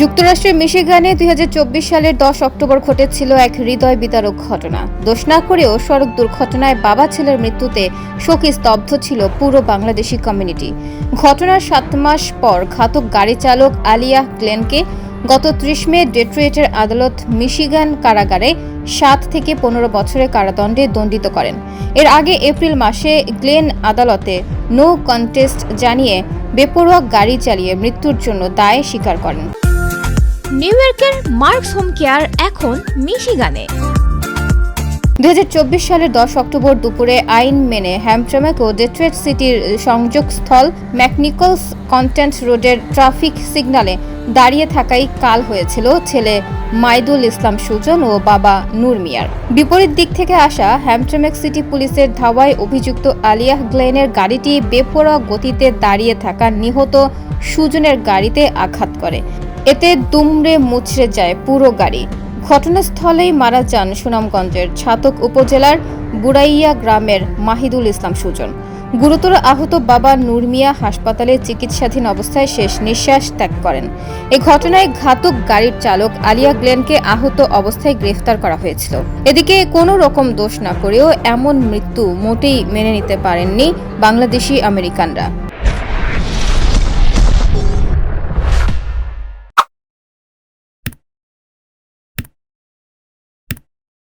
যুক্তরাষ্ট্রের মিশিগানে দুই হাজার চব্বিশ সালের দশ অক্টোবর ঘটেছিল এক হৃদয় বিতারক ঘটনা। দোষ না করেও সড়ক দুর্ঘটনায় বাবা ছেলের মৃত্যুতে শোকে স্তব্ধ ছিল পুরো বাংলাদেশি কমিউনিটি ঘটনার সাত মাস পর ঘাতক গাড়ি চালক আলিয়া গ্লেনকে গত ত্রিশ মে ডেট্রয়েটের আদালত মিশিগান কারাগারে সাত থেকে পনেরো বছরের কারাদণ্ডে দণ্ডিত করেন। এর আগে এপ্রিল মাসে গ্লেন আদালতে নো কন্টেস্ট জানিয়ে বেপরোয়া গাড়ি চালিয়ে মৃত্যুর জন্য দায় স্বীকার করেন। নিউ ইয়র্কের মার্কস হোম কেয়ার এখন মিশিগানে দুই সালের দশ অক্টোবর দুপুরে আইন মেনে হ্যামট্রামেক ও ডেট্রয়েট সিটির সংযোগস্থল ম্যাকনিকলস কন্টেন্ট রোডের ট্রাফিক সিগন্যালে দাঁড়িয়ে থাকাই কাল হয়েছিল ছেলে মাইদুল ইসলাম সুজন ও বাবা নূর মিয়ার। বিপরীত দিক থেকে আসা হ্যামট্রামেক সিটি পুলিশের ধাওয়ায় অভিযুক্ত আলিয়াহ গ্লেনের গাড়িটি বেপরোয়া গতিতে দাঁড়িয়ে থাকা নিহত সুজনের গাড়িতে আঘাত করে। এতে দুমড়ে মুচড়ে যায় পুরো গাড়ি। ঘটনাস্থলেই মারা যান সুনামগঞ্জের ছাতক উপজেলার বুড়াইয়া গ্রামের মাহিদুল ইসলাম সুজন। গুরুতর আহত বাবা নুরমিয়া হাসপাতালে চিকিৎসাধীন অবস্থায় শেষ নিঃশ্বাস ত্যাগ করেন। এ ঘটনায় ঘাতক গাড়ির চালক আলিয়া গ্লেনকে আহত অবস্থায় গ্রেফতার করা হয়েছিল। এদিকে কোনো রকম দোষ না করেও এমন মৃত্যু মোটেই মেনে নিতে পারেননি বাংলাদেশি আমেরিকানরা।